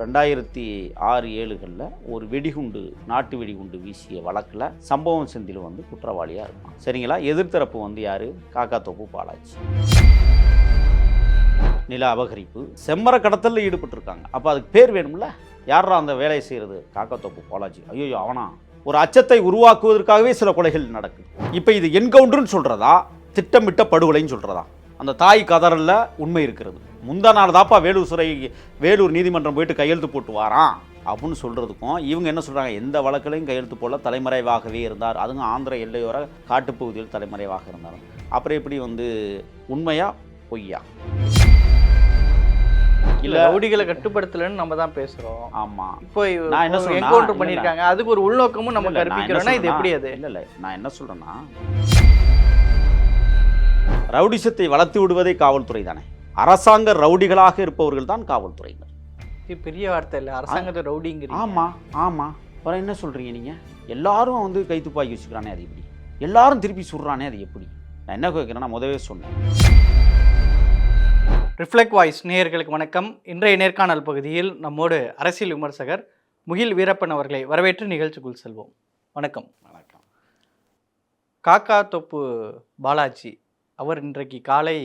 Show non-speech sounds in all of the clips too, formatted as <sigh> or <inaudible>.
ரெண்டாயிரத்தி ஆறு ஏழுகளில் ஒரு வெடிகுண்டு நாட்டு வெடிகுண்டு வீசிய வழக்கில் சம்பவம் செந்தில் வந்து குற்றவாளியாக இருப்பான். சரிங்களா? எதிர்த்தரப்பு வந்து யார்? காக்காத்தோப்பு பாலாஜி. நில அபகரிப்பு. செம்மர கடத்தலில் ஈடுபட்டிருக்காங்க. அப்போ அதுக்கு பேர் வேணும்ல? யாரா அந்த வேலையை செய்கிறது காக்காத்தோப்பு பாலாஜி. ஐயோ அவனா? ஒரு அச்சத்தை உருவாக்குவதற்காகவே சில கொலைகள் நடக்குது. இப்போ இது என்கவுண்டர்னு சொல்கிறதா திட்டமிட்ட படுகொலைன்னு சொல்கிறதா அந்த தாய் கதறல்ல உண்மை இருக்கிறது. முந்தா நாள் தாப்பா வேலூர் சிறை வேலூர் நீதிமன்றம் போயிட்டு கையெழுத்து போட்டு வாரான் அப்படின்னு சொல்கிறதுக்கும் இவங்க என்ன சொல்கிறாங்க எந்த வழக்கிலையும் கையெழுத்து போல தலைமறைவாகவே இருந்தார். அதுவும் ஆந்திர எல்லையோர காட்டுப்பகுதியில் தலைமறைவாக இருந்தார் அப்புறம் எப்படி வந்து உண்மையா பொய்யா? இல்ல ரவுடிகளை கட்டுப்படுத்தலன்னு நம்ம தான் பேசுறோம். ஆமாம் இப்போ நான் என்ன என்கவுண்டர் பண்ணிருக்காங்க. அதுக்கு ஒரு உள்நோக்கமும் நம்ம கற்பிக்கிறோம்னா இது எப்படி அது? இல்ல இல்ல. நான் என்ன சொல்றேன்னா ரவுடிசத்தை வளர்த்து விடுவதே காவல்துறை தானே. அரசாங்க ரவுடிகளாக இருப்பவர்கள் தான் காவல்துறையினர். இது பெரிய வார்த்தை இல்ல அரசாங்கத்தை ரவுடிங்கிறீங்க. ஆமா ஆமா. அப்புறம் என்ன சொல்றீங்க நீங்க? எல்லாரும் வந்து கை துப்பாக்கி வச்சுக்கிறானே அது எப்படி? எல்லாரும் திருப்பி சுடுறானே அது எப்படி? நான் என்ன கேட்குறேன்னா முதவே சொன்னேன். ரிஃப்ளெக்ட் வாய்ஸ் நேயர்களுக்கு வணக்கம். இன்றைய நேர்காணல் பகுதியில் நம்மோடு அரசியல் விமர்சகர் முகில் வீரப்பன் அவர்களை வரவேற்று நிகழ்ச்சிக்குள் செல்வோம். வணக்கம். வணக்கம். காக்கா தொப்பு பாலாஜி அவர் இன்றைக்கு காலை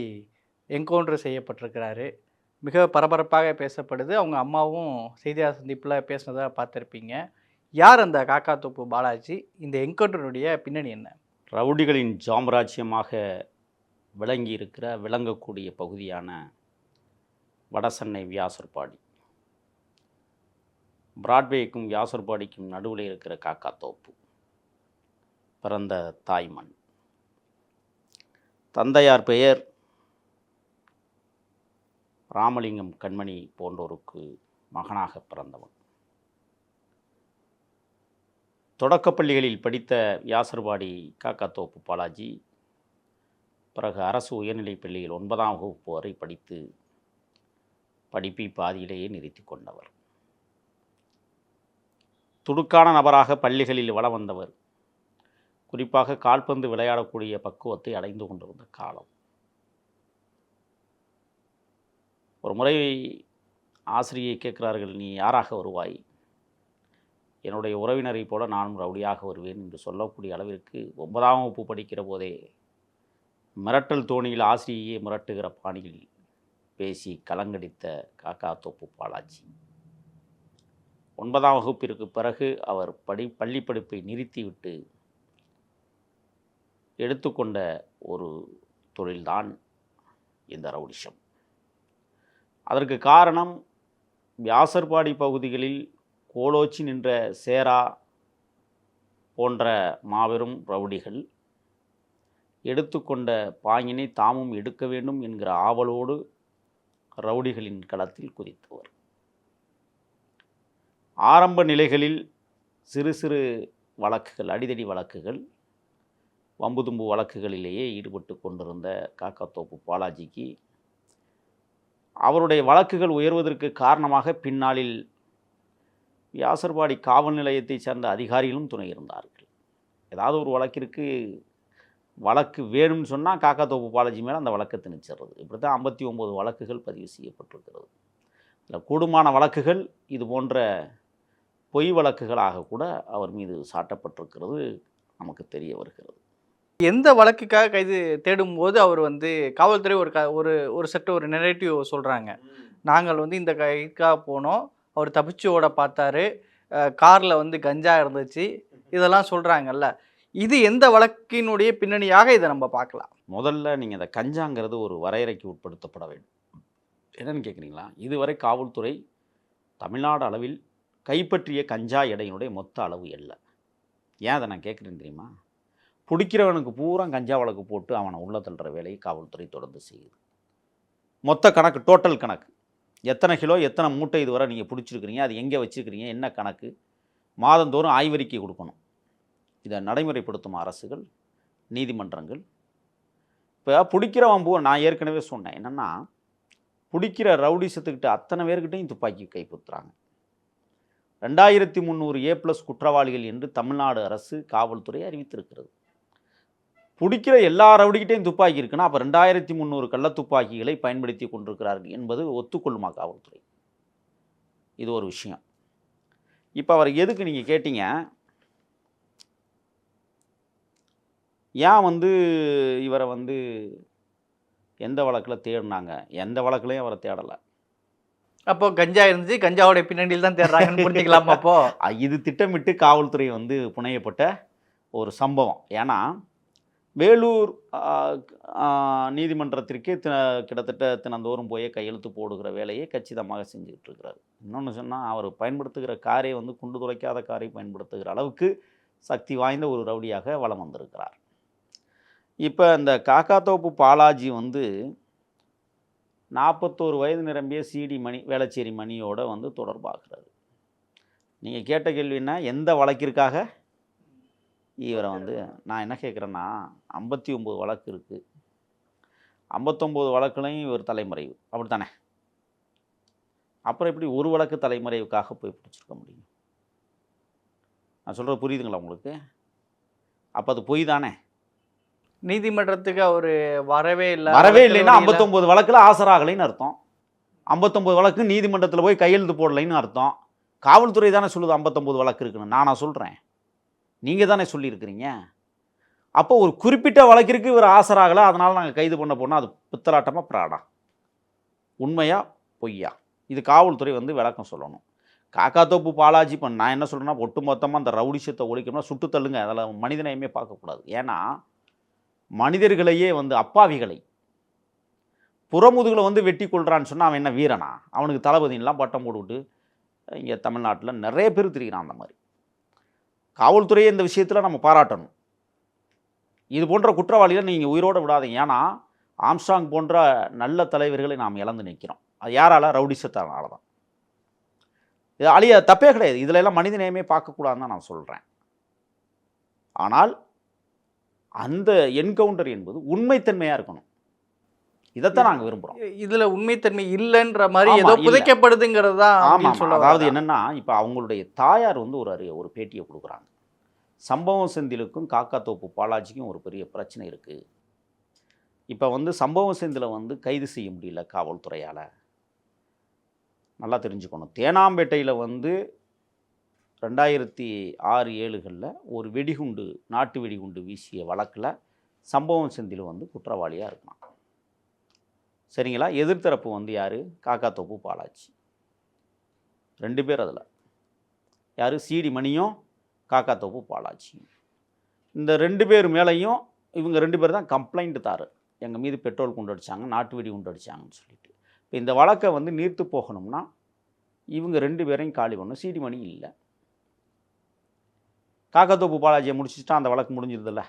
என்கவுண்டர் செய்யப்பட்டிருக்கிறாரு. மிக பரபரப்பாக பேசப்படுது. அவங்க அம்மாவும் செய்தியாளர் சந்திப்பில் பேசினதாக பார்த்துருப்பீங்க. யார் அந்த காக்கா தோப்பு பாலாஜி? இந்த என்கவுண்டருடைய பின்னணி என்ன? ரவுடிகளின் சாம்ராஜ்யமாக விளங்கி இருக்கிற விளங்கக்கூடிய பகுதியான வடசென்னை வியாசர்பாடி பிராட்வேக்கும் வியாசர்பாடிக்கும் நடுவில் இருக்கிற காக்கா தோப்பு. பிறந்த தாய்மண் தந்தையார் பெயர் ராமலிங்கம் கண்மணி போன்றோருக்கு மகனாக பிறந்தவன். தொடக்கப்பள்ளிகளில் படித்த வியாசர்பாடி காக்காத்தோப்பு பாலாஜி பிறகு அரசு உயர்நிலைப் பள்ளியில் ஒன்பதாம் வகுப்பு வரை படித்து படிப்பை பாதியிலேயே நிறுத்தி கொண்டவர். துடுக்கான நபராக பள்ளிகளில் வளம் வந்தவர். குறிப்பாக கால்பந்து விளையாடக்கூடிய பக்குவத்தை அடைந்து கொண்டிருந்த காலம். ஒரு முறை ஆசிரியை கேட்கிறார்கள் நீ யாராக வருவாய்? என்னுடைய உறவினரைப் போல நானும் ரவுடியாக வருவேன் என்று சொல்லக்கூடிய அளவிற்கு ஒன்பதாம் வகுப்பு படிக்கிற போதே மிரட்டல் தோணியில் ஆசிரியையே மிரட்டுகிற பாணியில் பேசி கலங்கடித்த காக்கா தோப்பு பாலாஜி. ஒன்பதாம் வகுப்பிற்கு பிறகு அவர் படி பள்ளி படிப்பை நிறுத்திவிட்டு எடுத்துக்கொண்ட ஒரு தொழில்தான் இந்த ரவுடிஷம் அதற்கு காரணம் வியாசர்பாடி பகுதிகளில் கோலோச்சி நின்ற சேரா போன்ற மாபெரும் ரவுடிகள் எடுத்துக்கொண்ட பாங்கினை தாமும் எடுக்க வேண்டும் என்கிற ஆவலோடு ரவுடிகளின் களத்தில் குதித்தவர். ஆரம்ப நிலைகளில் சிறு சிறு வழக்குகள் அடிதடி வழக்குகள் வம்புதும்பு வழக்குகளிலேயே ஈடுபட்டு கொண்டிருந்த காக்காத்தோப்பு பாலாஜிக்கு அவருடைய வழக்குகள் உயர்வதற்கு காரணமாக பின்னாளில் வியாசர்பாடி காவல் நிலையத்தைச் சேர்ந்த அதிகாரிகளும் துணை இருந்தார்கள். ஏதாவது ஒரு வழக்கிற்கு வழக்கு வேணும்னு சொன்னால் காக்காத்தோப்பு பாலாஜி மேலே அந்த வழக்கை திணிச்சிடுறது. இப்படி தான் ஐம்பத்தி ஒம்பது வழக்குகள் பதிவு செய்யப்பட்டிருக்கிறது. இல்லை கூடுமான வழக்குகள் இது போன்ற பொய் வழக்குகளாக கூட அவர் மீது சாட்டப்பட்டிருக்கிறது. நமக்கு தெரிய வருகிறது. எந்த வழக்குக்காக கைது தேடும் போது அவர் வந்து காவல்துறை ஒரு க ஒரு ஒரு செட்டு ஒரு நெரேட்டிவ் சொல்கிறாங்க நாங்கள் வந்து இந்த கைக்காக போனோம். அவர் தப்பிச்சு ஓட பார்த்தாரு. காரில் வந்து கஞ்சா இருந்துச்சு. இதெல்லாம் சொல்கிறாங்கல்ல இது எந்த வழக்கினுடைய பின்னணியாக இதை நம்ம பார்க்கலாம். முதல்ல நீங்கள் இந்த கஞ்சாங்கிறது ஒரு வரையறைக்கு உட்படுத்தப்பட வேண்டும். என்னன்னு கேட்குறீங்களா இதுவரை காவல்துறை தமிழ்நாடு அளவில் கைப்பற்றிய கஞ்சா எடையினுடைய மொத்த அளவு இல்லை. ஏன் அதை நான் கேட்குறேன் தெரியுமா? பிடிக்கிறவனுக்கு பூரா கஞ்சா வழக்கு போட்டு அவனை உள்ள தள்ளுற வேலையை காவல்துறை தொடர்ந்து செய்யுது. மொத்த கணக்கு டோட்டல் கணக்கு. எத்தனை கிலோ எத்தனை மூட்டை இதுவரை நீங்கள் பிடிச்சிருக்கிறீங்க அது எங்கே வச்சுருக்கிறீங்க என்ன கணக்கு? மாதந்தோறும் ஆய்வறிக்கை கொடுக்கணும். இதை நடைமுறைப்படுத்தும் அரசுகள் நீதிமன்றங்கள். இப்போ பிடிக்கிறவன் பூ நான் ஏற்கனவே சொன்னேன். என்னென்னா பிடிக்கிற ரவுடிசத்துக்கிட்ட அத்தனை பேர்கிட்டையும் துப்பாக்கி கைப்பற்றுறாங்க. ரெண்டாயிரத்தி முந்நூறு ஏ ப்ளஸ் குற்றவாளிகள் என்று தமிழ்நாடு அரசு காவல்துறை அறிவித்திருக்கிறது. பிடிக்கிற எல்லா ரவுடிக்கிட்டையும் துப்பாக்கி இருக்குன்னா அப்போ ரெண்டாயிரத்தி முந்நூறு கள்ள துப்பாக்கிகளை பயன்படுத்தி கொண்டிருக்கிறார்கள் என்பது ஒத்துக்கொள்ளுமா காவல்துறை? இது ஒரு விஷயம். இப்போ அவர் எதுக்கு நீங்கள் கேட்டீங்க? ஏன் வந்து இவரை வந்து எந்த வழக்கில் தேடினாங்க? எந்த வழக்குலையும் அவரை தேடலை. அப்போ கஞ்சா இருந்துச்சு கஞ்சாவோட பின்னணியில் தான் தேடுறாங்கன்னு புரிஞ்சுக்கலாமா அப்போ? <laughs> இது திட்டமிட்டு காவல்துறை வந்து புனையப்பட்ட ஒரு சம்பவம். ஏன்னா வேலூர் நீதிமன்றத்திற்கே தி கிட்டத்தட்ட தினந்தோறும் போய் கையெழுத்து போடுகிற வேலையை கச்சிதமாக செஞ்சுக்கிட்டு இருக்கிறார் இன்னொன்று சொன்னால் அவர் பயன்படுத்துகிற காரை வந்து குண்டு துளைக்காத காரை பயன்படுத்துகிற அளவுக்கு சக்தி வாய்ந்த ஒரு ரவுடியாக வலம் வந்திருக்கிறார். இப்போ இந்த காக்காத்தோப்பு பாலாஜி வந்து நாற்பத்தோரு வயது நிரம்பிய சிடி மணி வேளச்சேரி மணியோட வந்து தொடர்பாகிறார். நீங்கள் கேட்ட கேள்வின்னா எந்த வழக்கிற்காக? இவரை வந்து நான் என்ன கேட்குறேன்னா ஐம்பத்தி ஒம்பது வழக்கு இருக்குது ஐம்பத்தொம்போது வழக்குலையும் இவர் தலைமறைவு. அப்படித்தானே? அப்புறம் எப்படி ஒரு வழக்கு தலைமறைவுக்காக போய் பிடிச்சிருக்க முடியும்? நான் சொல்கிறது புரியுதுங்களா உங்களுக்கு? அப்போ அது பொய் தானே? நீதிமன்றத்துக்கு அவர் வரவே இல்லை. வரவே இல்லைன்னா ஐம்பத்தொம்போது வழக்கில் ஆசராகலைன்னு அர்த்தம். ஐம்பத்தொம்போது வழக்கு நீதிமன்றத்தில் போய் கையெழுத்து போடலைன்னு அர்த்தம். காவல்துறை தானே சொல்லுது ஐம்பத்தொம்போது வழக்கு இருக்குன்னு. நானா சொல்கிறேன் நீங்கள் தானே சொல்லியிருக்கிறீங்க? அப்போ ஒரு குறிப்பிட்ட வழக்கிற்கு இவர் ஆசராகலை அதனால் நாங்கள் கைது பண்ண போனால் அது பித்தலாட்டமாக பிராடா. உண்மையா? பொய்யா? இது காவல்துறை வந்து விளக்கம் சொல்லணும். காக்காத்தோப்பு பாலாஜி இப்போ நான் என்ன சொல்கிறேன்னா ஒட்டுமொத்தமாக அந்த ரவுடிஷத்தை ஒழிக்கணும்னா சுட்டு தள்ளுங்க. அதில் மனிதனையுமே பார்க்கக்கூடாது ஏன்னா மனிதர்களையே வந்து அப்பாவிகளை புறமுதுகளை வந்து வெட்டி கொள்கிறான்னு சொன்னால் அவன் என்ன வீரனா? அவனுக்கு தளபதியெல்லாம் பட்டம் போட்டுவிட்டு இங்கே தமிழ்நாட்டில் நிறைய பேர் திரிகிறான் அந்த மாதிரி. காவல்துறையை இந்த விஷயத்தில் நம்ம பாராட்டணும். இது போன்ற குற்றவாளிகளை நீங்கள் உயிரோடு விடாதீங்க. ஏன்னா ஆம்ஸ்டாங் போன்ற நல்ல தலைவர்களை நாம் இழந்து நிற்கிறோம். அது யாரால? ரவுடிசத்தானால தான் இது அழிய தப்பே கிடையாது. இதில் எல்லாம் மனிதநேயமே பார்க்கக்கூடாதுன்னு தான் நான் சொல்கிறேன் ஆனால் அந்த என்கவுண்டர் என்பது உண்மைத்தன்மையாக இருக்கணும். இதைத்தான் நாங்கள் விரும்புகிறோம் இதுல உண்மைத்தன்மை இல்லைன்ற மாதிரி ஏதோ. புதைக்கப்படுதுங்கிறது தான் ஆமாம். அதாவது. என்னன்னா இப்போ அவங்களுடைய தாயார் வந்து ஒரு அறி ஒரு பேட்டியை கொடுக்குறாங்க. சம்பவம் செந்திலுக்கும் காக்காத்தோப்பு பாலாஜிக்கும் ஒரு பெரிய பிரச்சனை இருக்குது இப்போ வந்து சம்பவம் செந்திலை வந்து கைது செய்ய முடியல காவல்துறையால். நல்லா தெரிஞ்சுக்கணும். தேனாம்பேட்டையில் வந்து ரெண்டாயிரத்தி ஆறு ஏழுகளில் ஒரு வெடிகுண்டு நாட்டு வெடிகுண்டு வீசிய வழக்கில் சம்பவம் செந்தில் வந்து குற்றவாளியாக இருக்கலாம் சரிங்களா? எதிர்த்தரப்பு வந்து யார்? காக்காத்தோப்பு பாலாஜி. ரெண்டு பேர் அதில். யார்? சிடி மணியும் காக்காத்தோப்பு பாலாஜி. இந்த ரெண்டு பேர் மேலேயும் இவங்க ரெண்டு பேர் தான் கம்ப்ளைண்ட் தாரு. எங்கள் மீது பெட்ரோல் குண்டு அடிச்சாங்க நாட்டு வெடி குண்டு அடிச்சாங்கன்னு சொல்லிட்டு. இப்போ இந்த வழக்கை வந்து நீர்த்து போகணும்னா இவங்க ரெண்டு பேரையும் காலி பண்ணணும். சிடி மணி இல்லை. காக்காத்தோப்பு பாலாஜியை முடிச்சுட்டா அந்த வழக்கு முடிஞ்சிருதுல்ல?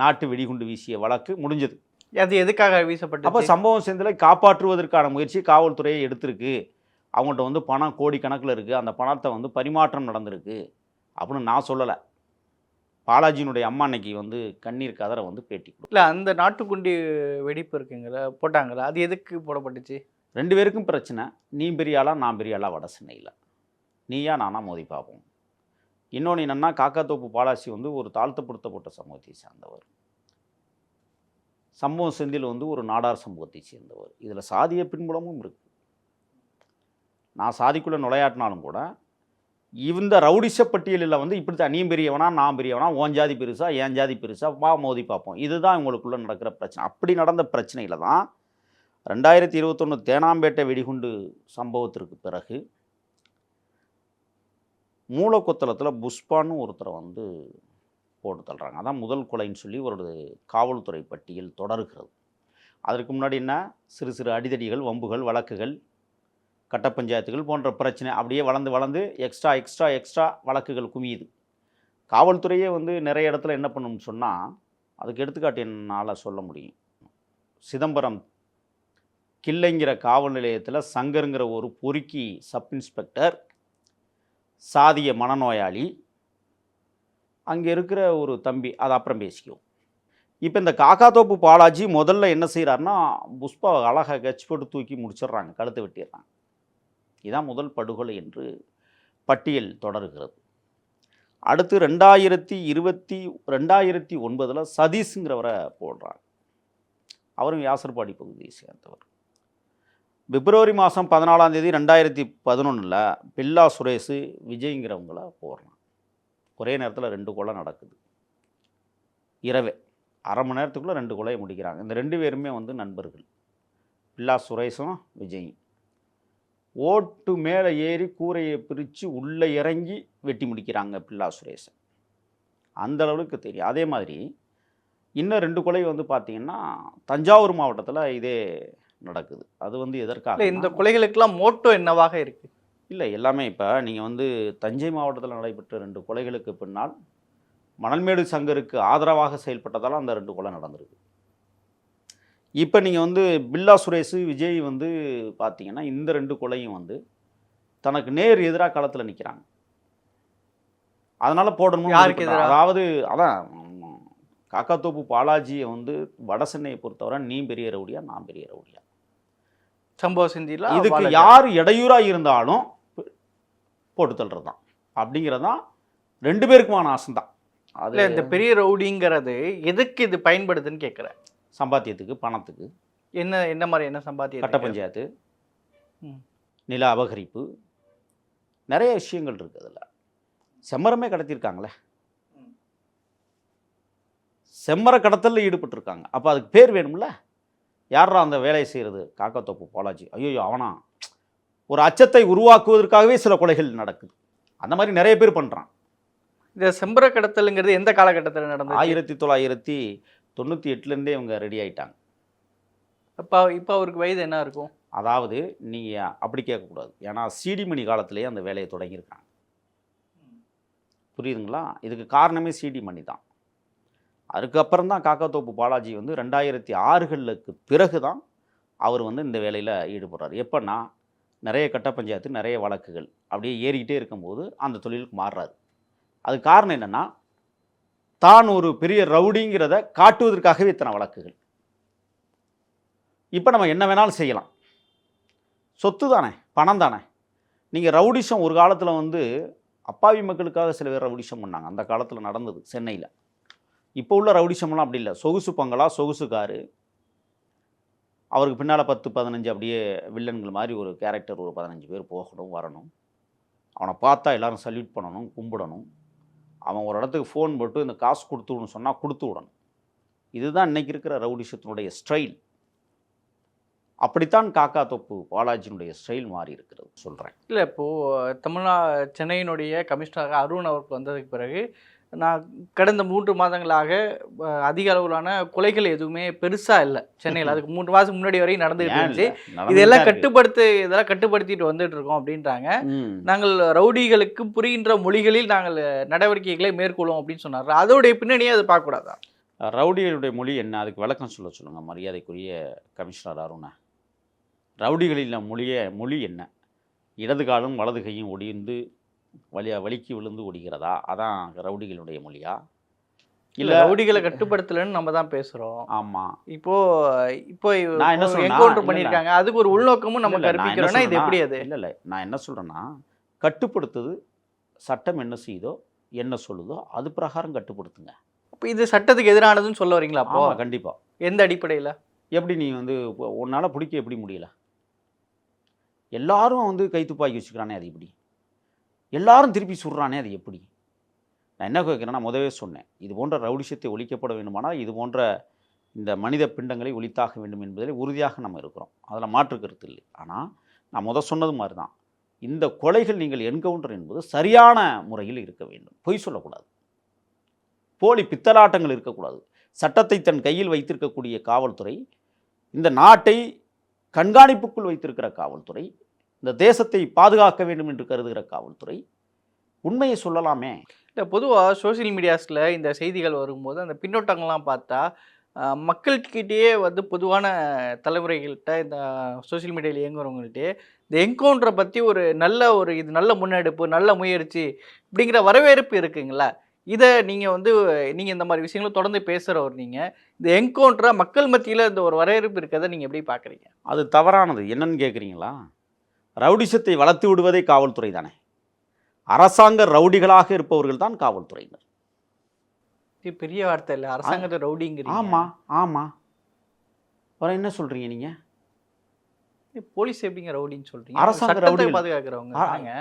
நாட்டு வெடிகுண்டு வீசிய வழக்கு முடிஞ்சது. அது எதுக்காக அப்போ வீசப்பட்டது சம்பவம் செந்திலை காப்பாற்றுவதற்கான முயற்சி காவல்துறையை எடுத்திருக்கு. அவங்கள்ட்ட வந்து பணம் கோடிக்கணக்கில் இருக்குது அந்த பணத்தை வந்து பரிமாற்றம் நடந்திருக்கு. அப்படின்னு நான் சொல்லலை. பாலாஜியினுடைய அம்மா அன்னைக்கு வந்து கண்ணீர் கதற வந்து பேட்டி இல்ல அந்த நாட்டுக்குண்டி வெடிப்பு இருக்குங்களா போட்டாங்களா அது எதுக்கு போடப்பட்டுச்சு? ரெண்டு பேருக்கும் பிரச்சனை. நீ பெரிய ஆளா நான் பெரிய ஆளா வட சென்னையில். நீயா நானா மோதி பார்ப்போம் இன்னொன்று என்னென்னா காக்காத்தோப்பு பாலாஜி வந்து ஒரு தாழ்த்தப்படுத்தப்பட்ட சமூகத்தை சார்ந்தவர். சம்பவம் செந்தில் வந்து ஒரு நாடார் சமூகத்தை சேர்ந்தவர். இதில் சாதிய பின்புலமும் இருக்குது நான் சாதிக்குள்ளே நுழையாட்டினாலும் கூட இந்த ரவுடிச பட்டியலில் வந்து இப்படி தான் நீ பெரியவனா நான் பெரியவனா ஓன் ஜாதி பெருசா என் ஜாதி பெருசா வா மோதி பார்ப்போம் இதுதான் இவங்களுக்குள்ளே நடக்கிற பிரச்சனை. அப்படி நடந்த பிரச்சனையில் தான் ரெண்டாயிரத்தி இருபத்தொன்று தேனாம்பேட்டை வெடிகுண்டு சம்பவத்திற்கு பிறகு மூலக்கொத்தளத்தில் புஷ்பான்னு ஒருத்தரை வந்து போட்டு தள்ளுறாங்க. அதான் முதல் கொலைன்னு சொல்லி ஒரு காவல்துறை பட்டியல் தொடர்கிறது. அதற்கு முன்னாடி என்ன? சிறு சிறு அடிதடிகள் வம்புகள் வழக்குகள் கட்ட பஞ்சாயத்துகள் போன்ற பிரச்சனை அப்படியே வளர்ந்து வளர்ந்து எக்ஸ்ட்ரா எக்ஸ்ட்ரா எக்ஸ்ட்ரா வழக்குகள் குவியுது காவல்துறையே வந்து நிறைய இடத்துல என்ன பண்ணணும்னு சொன்னால் அதுக்கு எடுத்துக்காட்டு என்னால் சொல்ல முடியும். சிதம்பரம் கிள்ளைங்கிற காவல் நிலையத்தில் சங்கருங்கிற ஒரு பொறுக்கி சப் இன்ஸ்பெக்டர் சாதிய மனநோயாளி அங்கே இருக்கிற ஒரு தம்பி அது அப்புறம் பேசிக்குவோம். இப்போ இந்த காக்காத்தோப்பு பாலாஜி முதல்ல என்ன செய்கிறாருன்னா புஷ்பாவை அழகாக கட்சி போட்டு தூக்கி முடிச்சிடுறாங்க கழுத்து வெட்டிடுறாங்க. இதான் முதல் படுகொலை என்று பட்டியல் தொடர்கிறது. அடுத்து ரெண்டாயிரத்தி இருபத்தி ரெண்டாயிரத்தி ஒன்பதில் சதீஷுங்கிறவரை போடுறாங்க. அவரும் யாசர்பாடி பகுதியை சேர்ந்தவர். பிப்ரவரி மாதம் பதினாலாம் தேதி ரெண்டாயிரத்தி பதினொன்றில் பில்லா சுரேஷ் விஜய்ங்கிறவங்கள போடுறான். ஒரே நேரத்தில் ரெண்டு கொலை நடக்குது. இரவே. அரை மணி நேரத்துக்குள்ளே ரெண்டு கொலையை முடிக்கிறாங்க. இந்த ரெண்டு பேருமே வந்து நண்பர்கள். பில்லா சுரேஷும் விஜயும். ஓட்டு மேலே ஏறி கூரையை பிரித்து உள்ளே இறங்கி வெட்டி முடிக்கிறாங்க பில்லா சுரேஷை அந்த அளவுக்கு தெரியும். அதே மாதிரி இன்னும் ரெண்டு கொலை வந்து பார்த்திங்கன்னா தஞ்சாவூர் மாவட்டத்தில் இதே நடக்குது. அது வந்து எதற்காக இந்த கொலைகளுக்கெல்லாம் மோட்டோ என்னவாக இருக்கு? இல்லை எல்லாமே இப்போ நீங்கள் வந்து தஞ்சை மாவட்டத்தில் நடைபெற்ற ரெண்டு கொலைகளுக்கு பின்னால் மணல்மேடு சங்கருக்கு ஆதரவாக செயல்பட்டதால் அந்த ரெண்டு கொலை நடந்திருக்கு. இப்போ நீங்கள் வந்து பில்லா சுரேஷ் விஜய் வந்து பார்த்தீங்கன்னா இந்த ரெண்டு கொலையும் வந்து தனக்கு நேர் எதிராக களத்தில் நிற்கிறாங்க அதனால் போடணும் யாருக்கு? அதாவது அதான் காக்காத்தோப்பு பாலாஜியை வந்து வட சென்னையை பொறுத்தவரை நீ பெரிய ரவுடியா நான் பெரிய ரவுடியா? சம்பவ சிந்தியில இதுக்கு. யார் இடையூறாக இருந்தாலும் போட்டு தள்ளுறது தான் அப்படிங்கிறது தான் ரெண்டு பேருக்குமான ஆசை தான் அது இல்ல இந்த பெரிய ரவுடிங்கிறது எதுக்கு இது பயன்படுதுன்னு கேக்குறேன். சம்பாத்தியத்துக்கு பணத்துக்கு. என்ன என்ன மாதிரி என்ன சம்பாத்தியம் கட்ட பஞ்சாயத்து. நில அபகரிப்பு. நிறைய விஷயங்கள் இருக்குது அதில். செம்மரமே கடத்தியிருக்காங்களே செம்மர கடத்தலில் ஈடுபட்டிருக்காங்க. அப்போ அதுக்கு பேர் வேணும்ல? யாரா அந்த வேலையை செய்கிறது காக்கத்தோப்பு பாலாஜி. ஐயோ அவனா. ஒரு அச்சத்தை உருவாக்குவதற்காகவே சில கொலைகள் நடக்குது. அந்த மாதிரி நிறைய பேர் பண்ணுறான் இந்த செம்பர கடத்தலுங்கிறது எந்த காலகட்டத்தில் நடந்தது ஆயிரத்தி தொள்ளாயிரத்தி தொண்ணூற்றி எட்டுலேருந்தே இவங்க ரெடி ஆயிட்டாங்க. அப்ப இப்ப அவருக்கு வயது என்ன இருக்கும்? அதாவது நீங்கள் அப்படி கேட்கக்கூடாது. ஏன்னா சிடிமணி காலத்திலேயே அந்த வேலையை தொடங்கியிருக்காங்க. புரியுதுங்களா? இதுக்கு காரணமே சிடி மணி தான். அதுக்கப்புறம் தான் காக்காத்தோப்பு பாலாஜி வந்து ரெண்டாயிரத்தி ஆறுகளுக்கு பிறகு தான் அவர் வந்து இந்த வேலையில் ஈடுபடுறார். எப்போன்னா நிறைய கட்ட பஞ்சாயத்து நிறைய வழக்குகள் அப்படியே ஏறிக்கிட்டே இருக்கும்போது அந்த தொழிலுக்கு மாறுறாரு. அது காரணம் என்னென்னா தான் ஒரு பெரிய ரவுடிங்கிறத காட்டுவதற்காகவே இத்தனை வழக்குகள். இப்போ நம்ம என்ன வேணாலும் செய்யலாம். சொத்து தானே பணம் தானே. நீங்கள் ரவுடிஷம் ஒரு காலத்தில் வந்து அப்பாவி மக்களுக்காக சில பேர் ரவுடிஷம் பண்ணாங்க. அந்த காலத்தில் நடந்தது சென்னையில். இப்போ உள்ள ரவுடிஷம்லாம் அப்படி இல்லை. சொகுசு பங்களா சொகுசு காரு. அவருக்கு பின்னால் பத்து பதினஞ்சு அப்படியே வில்லன்கள் மாதிரி ஒரு கேரக்டர் ஒரு பதினஞ்சு பேர் போகணும் வரணும். அவனை பார்த்தா எல்லோரும் சல்யூட் பண்ணணும் கும்பிடணும். அவன் ஒரு இடத்துக்கு ஃபோன் போட்டு இந்த காசு கொடுத்துடணும் சொன்னால் கொடுத்து விடணும். இதுதான் இன்னைக்கு இருக்கிற ரவுடிஷத்தினுடைய ஸ்டைல் அப்படித்தான் காக்கா தொப்பு பாலாஜியினுடைய ஸ்டைல் மாறி இருக்கிறது. சொல்கிறேன் இல்லை இப்போது தமிழ்நா சென்னையினுடைய கமிஷனராக அருண் அவருக்கு வந்ததுக்கு பிறகு நான் கடந்த மூன்று மாதங்களாக அதிக அளவிலான கொலைகள் எதுவுமே பெருசா இல்லை. சென்னையில். <laughs> அதுக்கு மூன்று மாதம் முன்னாடி வரையும் நடந்துகிட்டு இருந்துச்சு. இதெல்லாம் கட்டுப்படுத்து இதெல்லாம் கட்டுப்படுத்திட்டு வந்துட்டு இருக்கோம் அப்படின்றாங்க. நாங்கள் ரவுடிகளுக்கு புரிகின்ற மொழிகளில் நாங்கள் நடவடிக்கைகளை மேற்கொள்வோம் அப்படின்னு சொன்னார் அதோடைய பின்னணியே அது பார்க்கக்கூடாதா? ரவுடிகளுடைய மொழி என்ன? அதுக்கு விளக்கம் சொல்ல சொல்லுங்கள் மரியாதைக்குரிய கமிஷனர் அருணா. ரவுடிகளில் மொழிய மொழி என்ன? இடது காலும் வலது கையும் ஒடிந்து வலியா வலிக்கு விழுந்து ஒடிகிறதா அதான் ரவுடிகளுடைய மொழியா? இல்ல ரவுடிகளை கட்டுப்படுத்தலன்னு நம்ம தான் பேசுறோம். ஆமாம் இப்போ இப்போ நான் என்ன என்கவுண்டர் பண்ணியிருக்காங்க. அதுக்கு ஒரு உள்நோக்கமும் நம்ம கற்பிக்கிறோம்னா இது எப்படி அது? இல்லை இல்லை. நான் என்ன சொல்கிறேன்னா கட்டுப்படுத்துது சட்டம் என்ன செய்யுதோ என்ன சொல்லுதோ அது பிரகாரம் கட்டுப்படுத்துங்க. அப்ப இது சட்டத்துக்கு எதிரானதுன்னு சொல்ல வரீங்களா அப்போ? கண்டிப்பாக எந்த அடிப்படையில? எப்படி நீ வந்து உன்னால் பிடிக்க எப்படி முடியல? எல்லாரும் வந்து கை துப்பாக்கி வச்சுக்கிறானே அது எப்படி? எல்லாரும் திருப்பி சுடுறானே அது எப்படி? நான் என்ன கேட்குறேன்னா முதவே சொன்னேன். இது போன்ற ரவுடிஷத்தை ஒழிக்கப்பட வேண்டுமானால் இது போன்ற இந்த மனித பிண்டங்களை ஒழித்தாக வேண்டும் என்பதில் உறுதியாக நம்ம இருக்கிறோம். அதில் மாற்று கருத்து இல்லை. ஆனால் நான் முத சொன்னது மாதிரி தான் இந்த கொலைகள் நீங்கள் என்கவுண்டர் என்பது சரியான முறையில் இருக்க வேண்டும். பொய் சொல்லக்கூடாது. போலி பித்தலாட்டங்கள் இருக்கக்கூடாது. சட்டத்தை தன் கையில் வைத்திருக்கக்கூடிய காவல்துறை இந்த நாட்டை கண்காணிப்புக்குள் வைத்திருக்கிற காவல்துறை இந்த தேசத்தை பாதுகாக்க வேண்டும் என்று கருதுகிற காவல்துறை உண்மையை சொல்லலாமே. இல்லை பொதுவாக சோஷியல் மீடியாஸில் இந்த செய்திகள் வரும்போது அந்த பின்னோட்டங்கள்லாம் பார்த்தா மக்கள்கிட்டயே வந்து பொதுவான தலைமுறைகள்கிட்ட இந்த சோஷியல் மீடியாவில் இயங்குறவங்கள்ட்டே இந்த என்கவுண்டரை பற்றி ஒரு நல்ல ஒரு இது நல்ல முன்னெடுப்பு நல்ல முயற்சி இப்படிங்கிற வரவேற்பு இருக்குங்களா? இதை நீங்கள் வந்து நீங்கள் இந்த மாதிரி விஷயங்களை தொடர்ந்து பேசுகிறவர் நீங்கள் இந்த என்கவுண்டரை மக்கள் மத்தியில் இந்த ஒரு வரவேற்பு இருக்கிறத நீங்கள் எப்படி பார்க்குறீங்க? அது தவறானது. என்னன்னு கேட்குறீங்களா? ரவுடிசத்தை வளர்த்து விடுவதே காவல்துறை தானே? அரசாங்க ரவுடிகளாக இருப்பவர்கள் தான் காவல்துறையினர் பெரிய வார்த்தை இல்லை. அரசாங்கத்தை ரவுடிங்கிறீங்க. ஆமாம் ஆமாம் அப்புறம் என்ன சொல்கிறீங்க நீங்கள் போலீஸ் எப்படிங்க ரவுடின்னு சொல்றீங்க? அரசாங்க ரவுடிகள். பாதுகாக்கிறவங்க.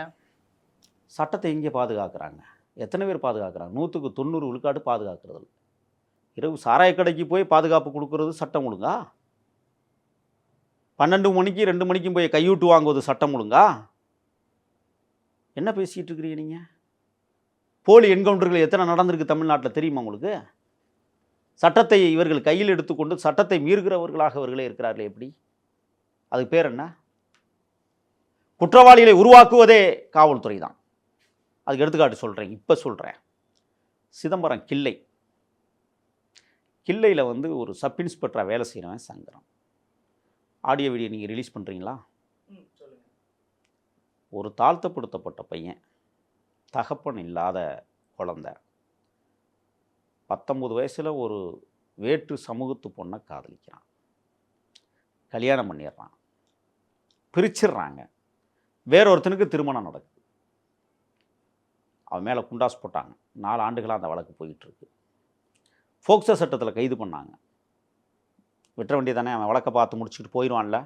சட்டத்தை எங்கே பாதுகாக்கிறாங்க? எத்தனை பேர் பாதுகாக்கிறாங்க? நூற்றுக்கு தொண்ணூறு விழுக்காடு பாதுகாக்கிறது. இரவு சாராய கடைக்கு போய் பாதுகாப்பு கொடுக்கறது சட்டம் ஒழுங்கா? பன்னெண்டு மணிக்கு ரெண்டு மணிக்கும் போய் கையூட்டு வாங்குவது சட்டம் ஒழுங்கா? என்ன பேசிகிட்டு இருக்கிறீங்க நீங்கள் போலி என்கவுண்டர்கள் எத்தனை நடந்திருக்கு தமிழ்நாட்டில் தெரியுமா உங்களுக்கு? சட்டத்தை இவர்கள் கையில் எடுத்துக்கொண்டு சட்டத்தை மீறுகிறவர்களாக அவர்களே இருக்கிறார்களே எப்படி? அதுக்கு பேர் என்ன? குற்றவாளிகளை உருவாக்குவதே காவல்துறை தான். அதுக்கு எடுத்துக்காட்டு சொல்கிறேன் இப்போ சொல்கிறேன் சிதம்பரம் கிள்ளை. கிள்ளையில் வந்து ஒரு சப் இன்ஸ்பெக்டராக வேலை செய்கிறவன் சங்கரம் ஆடியோ வீடியோ நீங்கள் ரிலீஸ் பண்ணுறீங்களா ஒரு தாழ்த்தப்படுத்தப்பட்ட பையன் தகப்பன் இல்லாத குழந்தை. பத்தொம்பது வயசில் ஒரு வேற்று சமூகத்து பொண்ணை காதலிக்கிறான். கல்யாணம் பண்ணிடுறான். பிரிச்சிடுறாங்க. வேற ஒருத்தனுக்கு திருமணம் நடக்குது. அவன் மேலே குண்டாஸ் போட்டாங்க. நாலு ஆண்டுகளாக அந்த வழக்கு போயிட்டுருக்கு ஃபோக்சோ சட்டத்தில் கைது பண்ணாங்க. விட்டுற வேண்டியதானே அவன் வழக்கை பார்த்து முடிச்சுட்டு போயிடுவான்ல.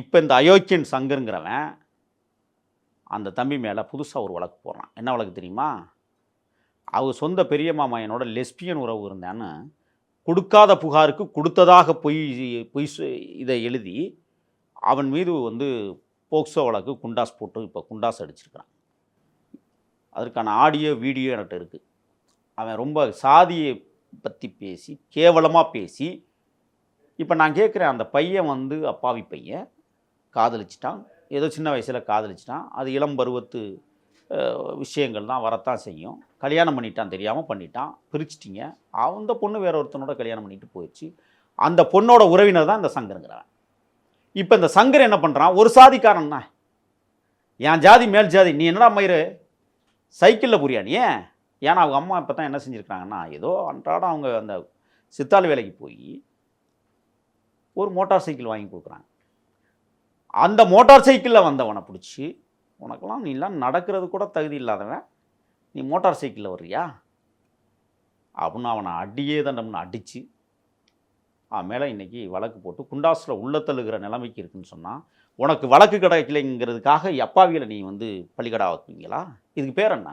இப்போ இந்த அயோக்கியன் சங்கருங்கிறவன் அந்த தம்பி மேலே புதுசாக ஒரு வழக்கு போடுறான். என்ன வழக்கு தெரியுமா? அவர் சொந்த பெரியம்மா மையனோட லெஸ்பியன் உறவு இருந்தான்னு கொடுக்காத புகாருக்கு கொடுத்ததாக பொய் பொய் இதை எழுதி அவன் மீது வந்து போக்சோ வழக்கு குண்டாஸ் போட்டு இப்போ குண்டாஸ் அடிச்சிருக்கிறான். அதற்கான ஆடியோ வீடியோ என்கிட்ட இருக்குது அவன் ரொம்ப சாதியை பற்றி பேசி கேவலமாக பேசி இப்போ நான் கேட்குறேன் அந்த பையன் வந்து அப்பாவி பையன். காதலிச்சிட்டான். ஏதோ சின்ன வயசில் காதலிச்சிட்டான். அது இளம் பருவத்து விஷயங்கள் தான் வரத்தான் செய்யும். கல்யாணம் பண்ணிட்டான் தெரியாமல் பண்ணிட்டான். பிரிச்சிட்டிங்க. அந்த பொண்ணு வேற ஒருத்தனோட கல்யாணம் பண்ணிட்டு போயிடுச்சு. அந்த பொண்ணோட உறவினர் தான் இந்த சங்கருங்கிறவன். இப்போ இந்த சங்கர் என்ன பண்ணுறான் ஒரு சாதிக்காரன்னா என் ஜாதி மேல் ஜாதி நீ என்னடா மயிறு? சைக்கிளில் புரியா நீ? ஏன்னா அவங்க அம்மா இப்போ தான் என்ன செஞ்சுருக்காங்கன்னா ஏதோ அன்றாடம் அவங்க அந்த சித்தாள் வேலைக்கு போய் ஒரு மோட்டார் சைக்கிள் வாங்கி கொடுக்குறாங்க. அந்த மோட்டார் சைக்கிளில் வந்தவனை பிடிச்சி உனக்கெல்லாம் நீலாம் நடக்கிறது கூட தகுதி இல்லாதவன். நீ மோட்டார் சைக்கிளில் வர்றியா? அப்படின்னு அவனை அடியே தண்டம்னு அடித்து அவன் மேலே இன்றைக்கி வழக்கு போட்டு குண்டாஸில் உள்ள தள்ளுகிற நிலைமைக்கு இருக்குன்னு சொன்னால் உனக்கு வழக்கு கிடைக்கலைங்கிறதுக்காக அப்பாவியில் நீ வந்து பள்ளிக்கடா வைப்பீங்களா? இதுக்கு பேர் என்ன?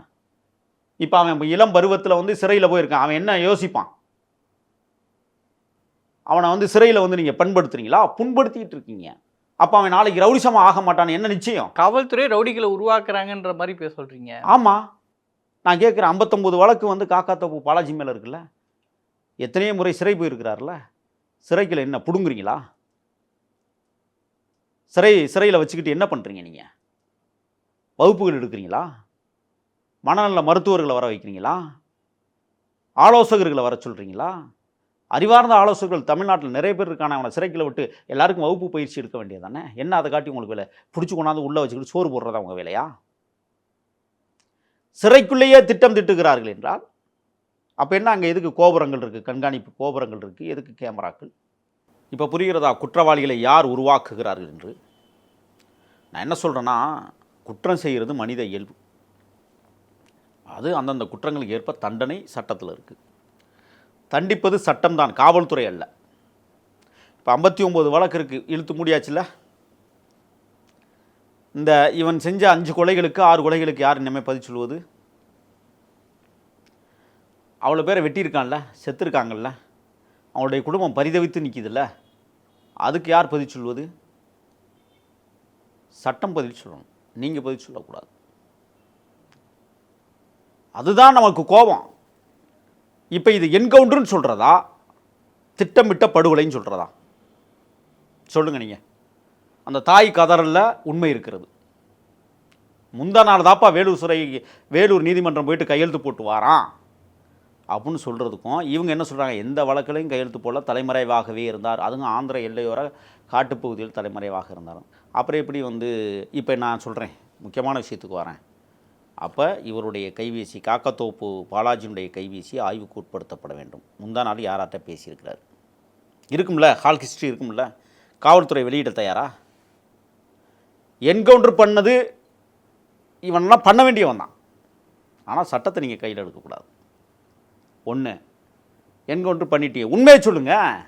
இப்போ அவன் இளம் பருவத்தில் வந்து சிறையில் போயிருக்கான். அவன் என்ன யோசிப்பான்? அவனை வந்து சிறையில் வந்து நீங்கள் பண்படுத்துறீங்களா? புண்படுத்திக்கிட்டு இருக்கீங்க. அப்போ அவன் நாளைக்கு ரவுடிசமாக ஆக மாட்டான்னு என்ன நிச்சயம்? காவல்துறை ரவுடிகளை உருவாக்குறாங்கன்ற மாதிரி பேச சொல்றீங்க. ஆமாம் நான் கேட்குறேன் ஐம்பத்தொம்போது வழக்கு வந்து காக்கா தோப்பு பாலாஜி மேலே இருக்குல்ல? எத்தனையோ முறை சிறை போயிருக்கிறார்ல? சிறைக்குள்ள என்ன பிடுங்குறீங்களா? சிறை சிறையில் வச்சுக்கிட்டு என்ன பண்ணுறீங்க நீங்கள் வகுப்புகள் எடுக்கிறீங்களா? மனநல மருத்துவர்களை வர வைக்கிறீங்களா? ஆலோசகர்களை வர சொல்கிறீங்களா அறிவார்ந்த ஆலோசகர்கள் தமிழ்நாட்டில் நிறைய பேர் இருக்கான அவனை சிறைக்கில் விட்டு எல்லாருக்கும் வகுப்பு பயிற்சி எடுக்க வேண்டியது தானே? என்ன அதை காட்டி உங்களுக்கு வேலை? பிடிச்சி கொண்டாந்து உள்ளே வச்சுக்கிட்டு சோறு போடுறதா உங்கள் வேலையா? சிறைக்குள்ளேயே திட்டம் திட்டுகிறார்கள் என்றால் அப்போ என்ன அங்கே எதுக்கு கோபுரங்கள் இருக்குது கண்காணிப்பு கோபுரங்கள் இருக்குது எதுக்கு கேமராக்கள்? இப்போ புரிகிறதா குற்றவாளிகளை யார் உருவாக்குகிறார்கள் என்று? நான் என்ன சொல்கிறேன்னா குற்றம் செய்கிறது மனித இயல்பு. அது அந்தந்த குற்றங்களுக்கு ஏற்ப தண்டனை சட்டத்தில் இருக்குது தண்டிப்பது சட்டம்தான் காவல்துறை அல்ல. இப்போ ஐம்பத்தி ஒம்பது வழக்கு இருக்குது இழுத்து முடியாச்சுல்ல? இந்த இவன் செஞ்ச அஞ்சு கொலைகளுக்கு ஆறு கொலைகளுக்கு யார் இனிமேல் பதில் சொல்வது அவ்வளோ பேரை வெட்டியிருக்கான்ல செத்துருக்காங்கல்ல? அவனுடைய குடும்பம் பரிதவித்து நிற்கிதுல்ல அதுக்கு யார் பதில் சொல்வது சட்டம் பதில் சொல்லணும். நீங்கள் பதில் சொல்லக்கூடாது. அதுதான் நமக்கு கோபம். இப்போ இது என்கவுண்டர்னு சொல்கிறதா திட்டமிட்ட படுகொலைன்னு சொல்கிறதா சொல்லுங்கள் நீங்கள் அந்த தாய் கதறலில் உண்மை இருக்கிறது. முந்தா நாள் தாப்பா வேலூர் சிறை வேலூர் நீதிமன்றம் போயிட்டு கையெழுத்து போட்டு வாரான் அப்படின்னு சொல்கிறதுக்கும் இவங்க என்ன சொல்கிறாங்க எந்த வழக்கிலையும் கையெழுத்து போடல தலைமறைவாகவே இருந்தார். அதுவும் ஆந்திர எல்லையோர காட்டுப்பகுதியில் தலைமறைவாக இருந்தார். அப்புறம் எப்படி வந்து இப்போ நான் சொல்கிறேன் முக்கியமான விஷயத்துக்கு வரேன். அப்போ இவருடைய கைவீசி காக்கத்தோப்பு பாலாஜியினுடைய கைவீசி ஆய்வுக்கு உட்படுத்தப்பட வேண்டும். முந்தா நாள் யாராட்ட பேசியிருக்கிறார்? இருக்கும்ல ஹால் ஹிஸ்ட்ரி இருக்கும்ல? காவல்துறை வெளியிட தயாரா? என்கவுண்டர் பண்ணது இவனெல்லாம் பண்ண வேண்டியவன் தான். ஆனால் சட்டத்தை நீங்கள் கையில் எடுக்கக்கூடாது. ஒன்று என்கவுண்டர் பண்ணிட்டீங்க உண்மையை சொல்லுங்கள்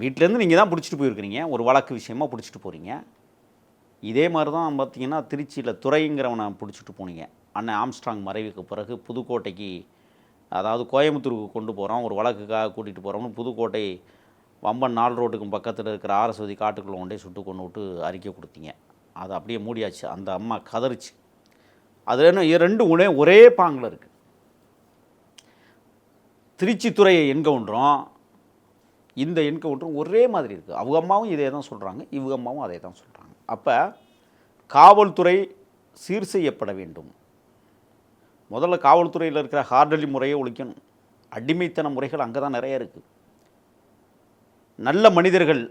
வீட்டிலேருந்து நீங்கள் தான் பிடிச்சிட்டு போயிருக்கிறீங்க. ஒரு வழக்கு விஷயமா பிடிச்சிட்டு போகிறீங்க இதே மாதிரி தான் பார்த்தீங்கன்னா திருச்சியில் துறைங்கிறவனை பிடிச்சிட்டு போனீங்க. அண்ணன் ஆம்ஸ்ட்ராங் மறைவுக்கு பிறகு புதுக்கோட்டைக்கு அதாவது கோயம்புத்தூருக்கு கொண்டு போகிறோம் ஒரு வழக்குக்காக கூட்டிகிட்டு போகிறோம்னு புதுக்கோட்டை வம்பன் நாள் ரோட்டுக்கும் பக்கத்தில் இருக்கிற ஆரஸ்வதி காட்டுக்குள்ளே ஒன்றே சுட்டு கொண்டு விட்டு அறிக்கை கொடுத்தீங்க. அதை அப்படியே மூடியாச்சு. அந்த அம்மா கதறிச்சு. அதில் என்ன ரெண்டும் ஒரே ஒரே பாங்கில் இருக்குது திருச்சி துறையை என்கவுண்டரும் இந்த என்கவுண்டரும் ஒரே மாதிரி இருக்குது அவங்க அம்மாவும் இதே தான் சொல்கிறாங்க இவங்க அம்மாவும் அதே தான் சொல்கிறாங்க அப்போ காவல்துறை சீர் செய்யப்பட வேண்டும். முதல்ல காவல்துறையில் இருக்கிற ஹார்டலி முறையை ஒழிக்கணும். அடிமைத்தன முறைகள் அங்கே தான் நிறைய இருக்குது நல்ல மனிதர்கள்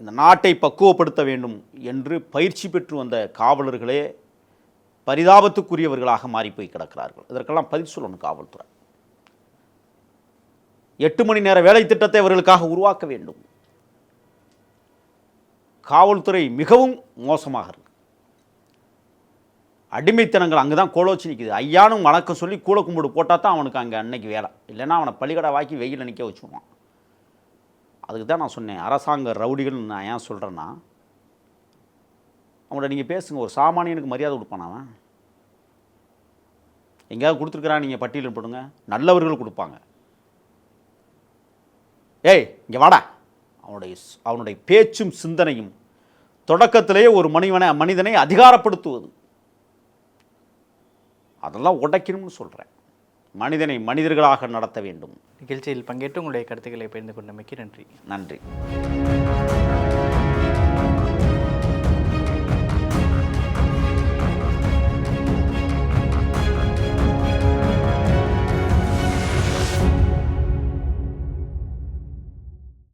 இந்த நாட்டை பக்குவப்படுத்த வேண்டும் என்று பயிற்சி பெற்று வந்த காவலர்களே பரிதாபத்துக்குரியவர்களாக மாறி போய் கிடக்கிறார்கள். இதற்கெல்லாம் பதில் சொல்லணும் காவல்துறை. எட்டு மணி நேர வேலை திட்டத்தை அவர்களுக்காக உருவாக்க வேண்டும். காவல்துறை மிகவும் மோசமாக இருக்கு. அடிமைத்தனங்கள் அங்கே தான் கோலோச்சி நிற்குது ஐயானும் வணக்கம் சொல்லி கூல கும்பிடு போட்டால் தான் அவனுக்கு அங்கே அன்னைக்கு வேலை. இல்லைன்னா அவனை பள்ளிக்கடை வாக்கி வெயிலில் நிற்க வச்சுருவான். அதுக்கு தான் நான் சொன்னேன். அரசாங்க ரவுடிகள் நான் ஏன் சொல்கிறேன்னா அவங்கள்ட்ட நீங்கள் பேசுங்க. ஒரு சாமானியனுக்கு மரியாதை கொடுப்பான் அவன்? எங்கேயாவது கொடுத்துருக்குறான் நீங்கள் பட்டியலில் போடுங்க. நல்லவர்கள் கொடுப்பாங்க. ஏய் இங்கே வாடா. அவனுடைய அவனுடைய பேச்சும் சிந்தனையும் தொடக்கத்திலேயே ஒரு மனிதனை மனிதனை அதிகாரப்படுத்துவது. அதெல்லாம் உடைக்கணும்னு சொல்கிறேன் மனிதனை மனிதர்களாக நடத்த வேண்டும். நிகழ்ச்சியில் பங்கேற்று உங்களுடைய கருத்துக்களை பகிர்ந்து கொண்டமைக்கு நன்றி. நன்றி.